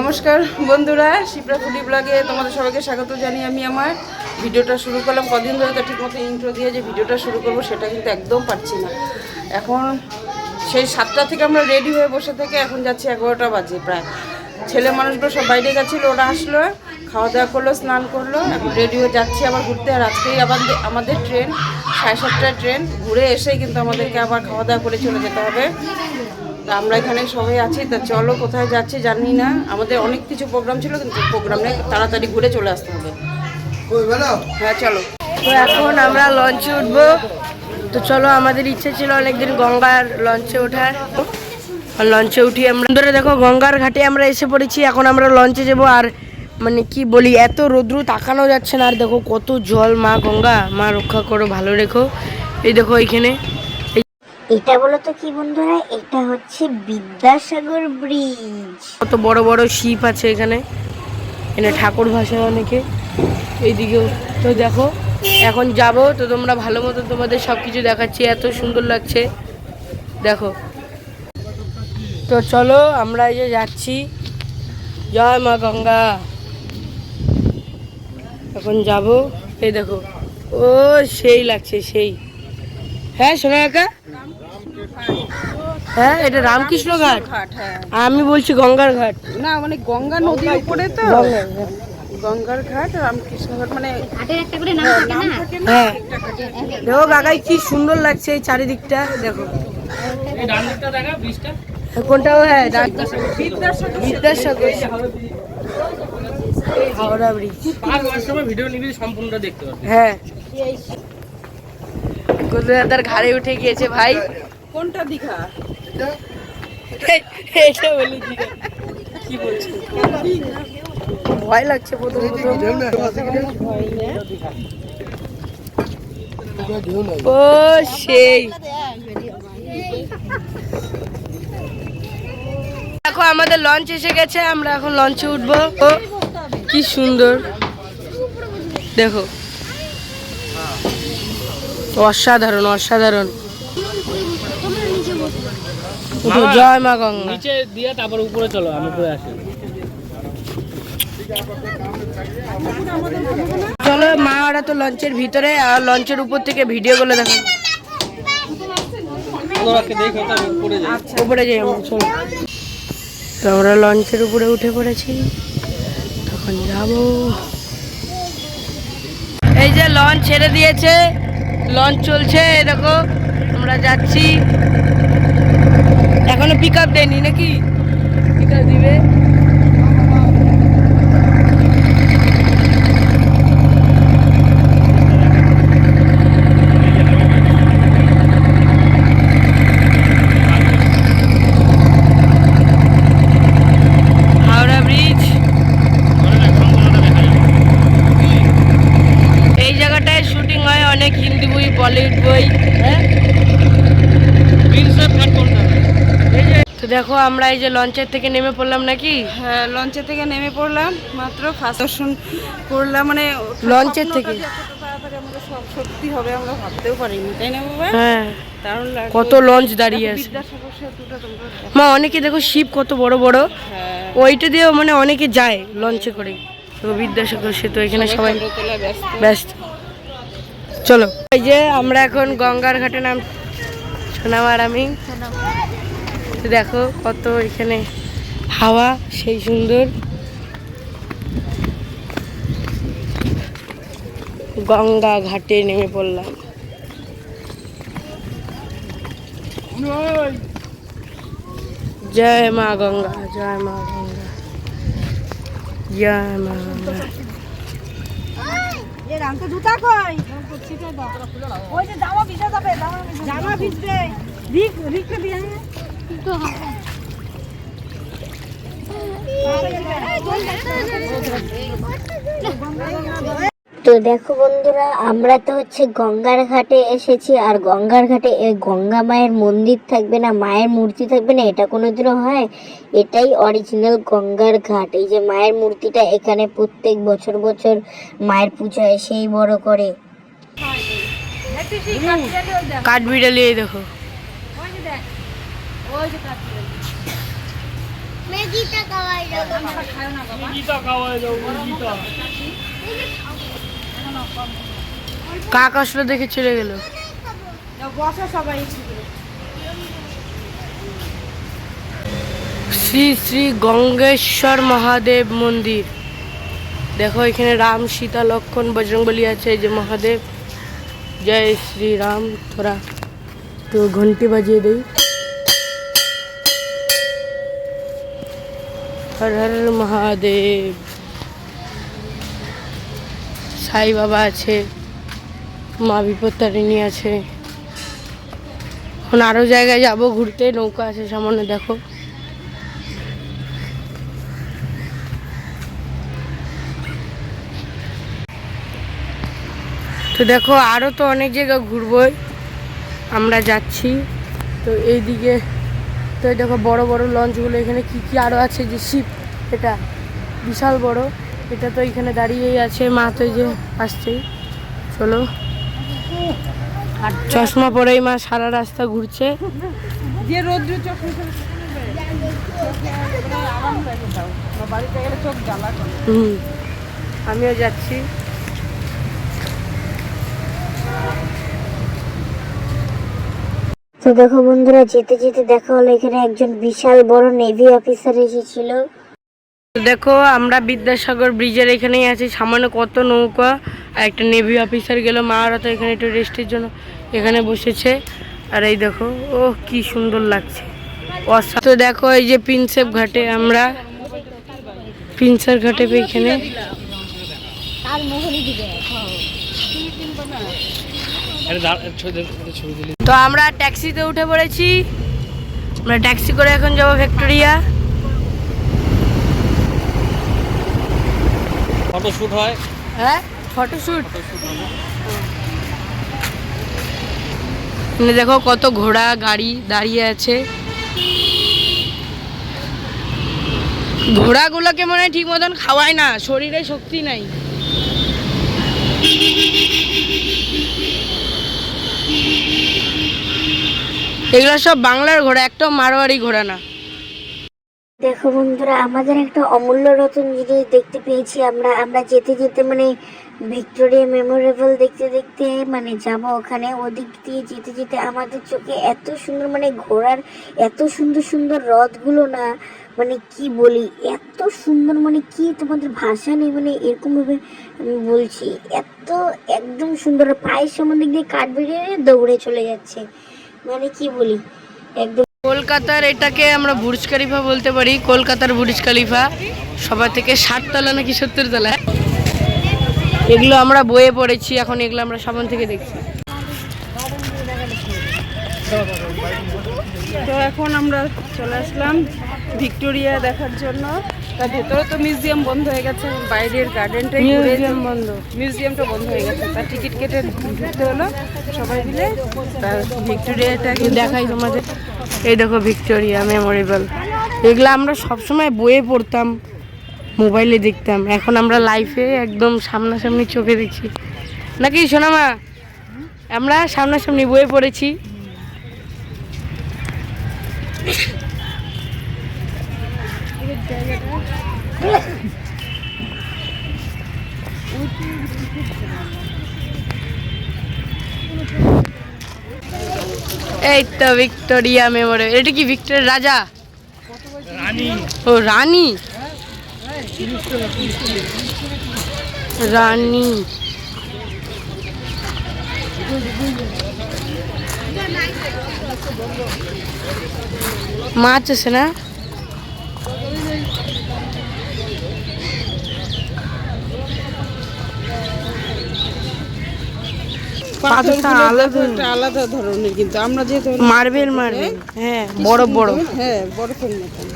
নমস্কার বন্ধুরা, শিপ্রা ফুডি ব্লগে তোমাদের সবাইকে স্বাগত জানিয়ে আমি আমার ভিডিওটা শুরু করলাম। কদিন ধরে তো ঠিকমতো ইন্ট্রো দিয়ে যে ভিডিওটা শুরু করব, সেটা কিন্তু একদম পারছি না। এখন সেই সাতটা থেকে আমরা রেডি হয়ে বসে থেকে এখন যাচ্ছি এগারোটা বাজে প্রায়। ছেলে মানুষগুলো সব বাইরে গেছিল, ওরা আসলো, খাওয়া দাওয়া করল, স্নান করল এখন রেডি হয়ে যাচ্ছি আবার ঘুরতে। আর আজকেই আবার আমাদের ট্রেন সাড়ে সাতটায় ট্রেন ঘুরে এসেই কিন্তু আমাদেরকে আবার খাওয়া দাওয়া করে চলে যেতে হবে। তা আমরা এখানে সবাই আছি তা চলো কোথায় যাচ্ছি জানি না। আমাদের অনেক কিছু প্রোগ্রাম ছিল কিন্তু প্রোগ্রামে তাড়াতাড়ি ঘুরে চলে আসতে হবে। হ্যাঁ চলো। তো এখন আমরা লঞ্চে উঠবো। তো চলো আমাদের ইচ্ছে ছিল অনেকদিন গঙ্গার লঞ্চে ওঠার। আর লঞ্চে উঠি আমরা ধরে দেখো গঙ্গার ঘাটে আমরা এসে পড়েছি। এখন আমরা লঞ্চে যাব। আর মানে কি বলি এত রোদ্রু তাকানো যাচ্ছে না। আর দেখো কত জল মা গঙ্গা। মা রক্ষা করো ভালো রেখো। এই দেখো এখানে এটা বলতো কি বন্ধুরা? এটা হচ্ছে বিদ্যাসাগর ব্রিজ। কত বড় বড় শিপ আছে এখানে। এখানে ঠাকুর ভাষায় অনেকে। এইদিকেও তো দেখো, এখন যাব তো তোমরা ভালো মতো তোমাদের সব কিছু দেখাচ্ছি, এত সুন্দর লাগছে। দেখো। তো চলো, আমরা এই যে যাচ্ছি। জয় মা গঙ্গা। এখন যাব। এই দেখো। ও, সেই লাগছে, সেই। হ্যাঁ শোনা একা হ্যাঁ এটা রামকৃষ্ণ ঘাট হ্যাঁ। আমি বলছি গঙ্গার ঘাট। না মানে গঙ্গা নদীর উপরে তো? গঙ্গার ঘাট। রামকৃষ্ণ ঘাট মানে হ্যাঁ, নাম থাকে না? হ্যাঁ। দেখো কাকাই কি সুন্দর লাগছে এই চারিদিকটা দেখো। কোনটাও হ্যাঁ বিদ্যাসাগর হাওড়া ব্রিজ। ভিডিও নিবি সম্পূর্ণটা দেখতে পারবি হ্যাঁ। গুজরাতার ঘাড়ে উঠে গিয়েছে ভাই। কোনটা দীঘা? এটা? বলি কি কি বলছো? ভয় লাগছে প্রথম প্রথম ও সেই। দেখো আমাদের লঞ্চ এসে গেছে আমরা এখন লঞ্চে উঠবো। কি সুন্দর। দেখো। অসাধারণ অসাধারণ। উঠো, জয় মা গঙ্গা। নিচে দিয়ে তারপর উপরে চলো আমি উপরে আসি। চলো মা ওরা তো লঞ্চের ভিতরে আর লঞ্চের উপর থেকে ভিডিও গুলো দেখো উপরে যাই। আমরা চলো। তো আমরা লঞ্চের উপরে উঠে পড়েছি। তখন যাব। এই যে লঞ্চ ছেড়ে দিয়েছে। লঞ্চ চলছে দেখো আমরা যাচ্ছি। এখনও পিক আপ দেয়নি নাকি? পিক আপ দিবে হাওড়া ব্রিজ এই জায়গাটায় শুটিং হয় অনেক হিন্দি বই বলিউড বই হ্যাঁ প্রিন্সেপ ঘাট কোনটা তো দেখো আমরা এই যে লঞ্চের থেকে নেমে পড়লাম নাকি? হ্যাঁ লঞ্চে থেকে নেমে পড়লাম মাত্র ফার্স্ট দর্শন করলাম মানে লঞ্চের থেকে? সব সত্যি হবে আমরা ভাবতেও পারিনি তাই না বাবা? হ্যাঁ। কত লঞ্চ দাঁড়িয়ে আছে। মা অনেকে দেখো শিপ কত বড় বড়। হ্যাঁ। ওইটা দিয়েও মানে অনেকে যায় লঞ্চে করে। তো বিদ্যাসাগর সেতু এখানে সবাই ব্যস্ত। ব্যস্ত। চলো। এই যে আমরা এখন গঙ্গার ঘাটে নাম শোনাম আর আমি। তো দেখো কত এখানে হাওয়া, সেই সুন্দর। গঙ্গা ঘাটে নেমে পড়লাম। জয় মা গঙ্গা, জয় মা গঙ্গা, জয় মা গঙ্গা। তো দেখো বন্ধুরা, আমরা তো হচ্ছে গঙ্গার ঘাটে এসেছি, আর গঙ্গার ঘাটে গঙ্গা মায়ের মন্দির থাকবে না, মায়ের মূর্তি থাকবে না, এটা কোনোদিনও হয়? এটাই অরিজিনাল গঙ্গার ঘাট, এই যে মায়ের মূর্তিটা এখানে প্রত্যেক বছর বছর মায়ের পুজো হয় সেই বড় করে। কাঠবিড়ালি দেখো। কাক আসলো দেখে চলে গেল। শ্রী শ্রী গঙ্গেশ্বর মহাদেব মন্দির। দেখো, এখানে রাম, সীতা, লক্ষণ, বজরংবলী আছে যে মহাদেব। জয় শ্রী রাম, তোরা তো ঘন্টি বাজিয়ে দেই। হর হর মহাদেব। সাই বাবা আছে, মা বিপত্তারিণী আছে। এখন আরও জায়গায় যাব, ঘুরতে নৌকা আছে সামনে, দেখো। তো দেখো আরও তো অনেক জায়গা ঘুরবই। আমরা যাচ্ছি। তো এইদিকে তো এই দেখো বড় বড় লঞ্চগুলো এখানে কি কি আরও আছে যে শিপ এটা বিশাল বড়। এটা তো এখানে দাঁড়িয়েই আছে মা তো যে আসছেই চলো। চশমা পরেই মা সারা রাস্তা ঘুরছে। যে রোদ্র হুম আমিও যাচ্ছি। তো দেখো বন্ধুরা যেতে যেতে দেখা হলো এখানে একজন বিশাল বড় নেভি অফিসার এসেছিল। দেখো আমরা বিদ্যাসাগর ব্রিজের এখানেই আছি সামনে কত নৌকা আর একটা নেভি অফিসার গেল মা ওরা তো এখানে একটু রেস্টের জন্য এখানে বসেছে। আর এই দেখো ও কি সুন্দর লাগছে। তো দেখো এই যে প্রিন্সেপ ঘাটে আমরা প্রিন্সের ঘাটে এখানে তো আমরা ট্যাক্সিতে উঠে পড়েছি। আমরা ট্যাক্সি করে এখন যাব ভিক্টোরিয়া। ফটো শুট হয় হ্যাঁ ফটোশ্যুট দেখো কত ঘোড়া গাড়ি দাঁড়িয়ে আছে। ঘোড়াগুলোকে মনে হয় ঠিক মতন খাওয়ায় না শরীরে শক্তি নাই। এগুলো সব বাংলার ঘোড়া, একটাও মারোয়ারি ঘোড়া না। দেখো বন্ধুরা, আমাদের একটা অমূল্য রতন জিনিস দেখতে পেয়েছি আমরা। আমরা যেতে যেতে মানে ভিক্টোরিয়া মেমোরেবল দেখতে দেখতে মানে যাব ওখানে। ওদিক দিয়ে যেতে যেতে আমাদের চোখে এত সুন্দর মানে ঘোড়ার এত সুন্দর সুন্দর রথগুলো না মানে কি বলি, এত সুন্দর মানে কি তোমাদের ভাষা নেই মানে এরকমভাবে আমি বলছি, এত একদম সুন্দর। পায়ের সম্বন্ধে দিয়ে কাঠ বেরিয়ে দৌড়ে চলে যাচ্ছে। মানে কি বলি? একদম কলকাতার এটাকে আমরা বুর্জ খলিফা বলতে পারি কলকাতার বুর্জ খলিফা। সবার থেকে ষাট তলা নাকি সত্তর তলা এগুলো আমরা বইয়ে পড়েছি এখন এগুলো আমরা সামনে থেকে দেখছি। তো এখন আমরা চলে আসলাম ভিক্টোরিয়া দেখার জন্য। তার ভেতরে তো মিউজিয়াম বন্ধ হয়ে গেছে বাইরের গার্ডেনটাই মিউজিয়াম বন্ধ। মিউজিয়ামটা বন্ধ হয়ে গেছে। তার টিকিট কেটে ঢুকতে হলো সবাই মিলে তার ভিক্টোরিয়াটাকে দেখাই তোমাদের। এই দেখো ভিক্টোরিয়া মেমোরেবল এগুলো আমরা সবসময় বইয়ে পড়তাম মোবাইলে দেখতাম। এখন আমরা লাইফে একদম সামনাসামনি চোখে দেখছি নাকি সোনামা? আমরা সামনাসামনি বইয়ে পড়েছি। এই তো ভিক্টোরিয়া মেমোরিয়াল। এটা কি ভিক্টোরিয়া রাজা? ও রানী? রানী। মাছ আছে না? পাথরটা আলাদা। আলাদা ধরনের কিন্তু। আমরা যেহেতু মার্বেল মার্বেল। হ্যাঁ বড় বড়। হ্যাঁ বরফের মতন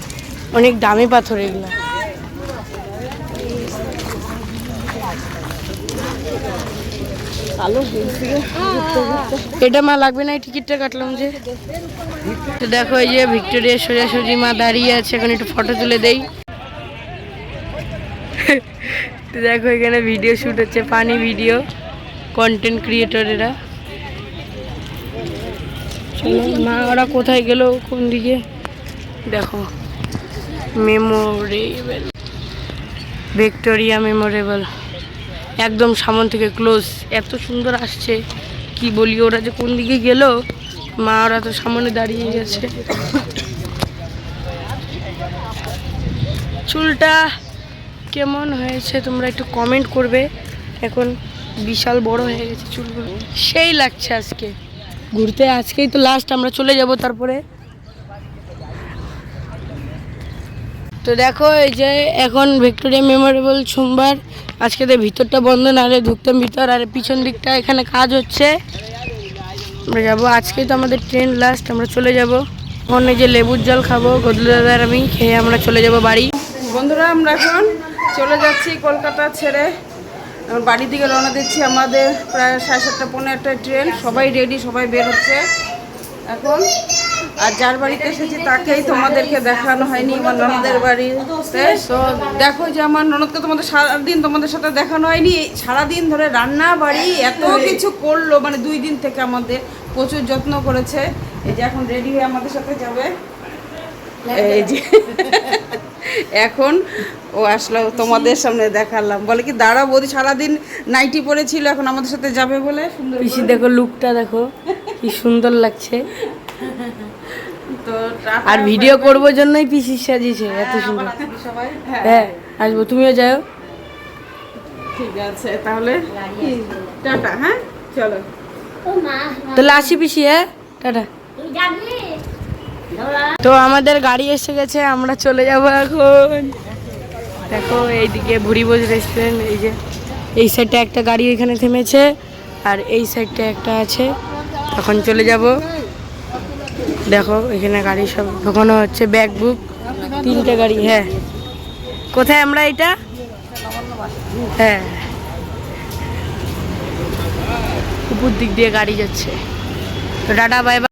অনেক দামি পাথর এগুলো। এটা মা লাগবে না এই টিকিটটা কাটলাম যে। তো দেখো এই যে ভিক্টোরিয়া সোজাসুজি মা দাঁড়িয়ে আছে এখন একটু ফটো তুলে দেই। তো দেখো এখানে ভিডিও শুট হচ্ছে পানি ভিডিও কন্টেন্ট ক্রিয়েটরেরা চলো, মা, ওরা কোথায় গেল কোন দিকে? দেখো মেমোরেবল ভিক্টোরিয়া মেমোরেবল একদম সামন থেকে ক্লোজ এত সুন্দর আসছে। কি বলি, ওরা যে কোন দিকে গেল? মা, ওরা তো সামনে দাঁড়িয়ে গেছে। চুলটা কেমন হয়েছে তোমরা একটু কমেন্ট করবে। এখন বিশাল বড় হয়ে গেছে চুলগুলো। সেই লাগছে আজকে। ঘুরতে আজকেই তো লাস্ট আমরা চলে যাব তারপরে। তো দেখো এই যে এখন ভিক্টোরিয়া মেমোরেবল সোমবার। আজকে তো ভিতরটা বন্ধ নাহলে ঢুকতাম ভিতর। আর পিছন দিকটা এখানে কাজ হচ্ছে। আমরা যাব আজকেই তো আমাদের ট্রেন লাস্ট আমরা চলে যাব। এখন এই যে লেবুর জল খাব গদলু দাদার আমি খেয়ে আমরা চলে যাব বাড়ি। বন্ধুরা আমরা এখন চলে যাচ্ছি কলকাতা ছেড়ে। বাড়ির দিকে রওনা দিচ্ছি আমাদের প্রায় সাড়ে সাতটা পনেরো একটা ট্রেন। সবাই রেডি সবাই বের হচ্ছে। এখন আর যার বাড়িতে এসেছি তাকেই তোমাদেরকে দেখানো হয়নি, আমার ননদের বাড়িতে। তো দেখো যে আমার ননদকে তোমাদের সারাদিন তোমাদের সাথে দেখানো হয়নি। সারাদিন ধরে রান্না বাড়ি, এত কিছু করল মানে দুই দিন থেকে আমাদের প্রচুর যত্ন করেছে। এই যে এখন রেডি হয়ে আমাদের সাথে যাবে। এই যে এখন ও আসলো তোমাদের সামনে দেখালাম। বলে কি দাঁড়া বৌদি সারাদিন নাইটি পরেছিল এখন আমাদের সাথে যাবে বলে? সুন্দর পিসি দেখো লুকটা দেখো কি সুন্দর লাগছে। তো আর ভিডিও করব জন্যই পিসি সাজিয়েছে এত সুন্দর। হ্যাঁ হ্যাঁ আসব তুমিও যাও। ঠিক আছে তাহলে টাটা হ্যাঁ চলো। তাহলে আসি পিসি হ্যাঁ টাটা। তো আমাদের গাড়ি এসে গেছে, আমরা চলে যাব এখন। দেখো, এইদিকে ভুরিভোজ রেস্টুরেন্ট এই যে, এই সাইডটা একটা গাড়ি এখানে থেমেছে, আর এই সাইডটা একটা আছে। এখন চলে যাব। দেখো, এখানে গাড়ি সব ঢোকানো হচ্ছে ব্যাগ বুক তিনটে গাড়ি হ্যাঁ। কোথায় আমরা এটা? হ্যাঁ। উপর দিক দিয়ে গাড়ি যাচ্ছে। তো বাই বাই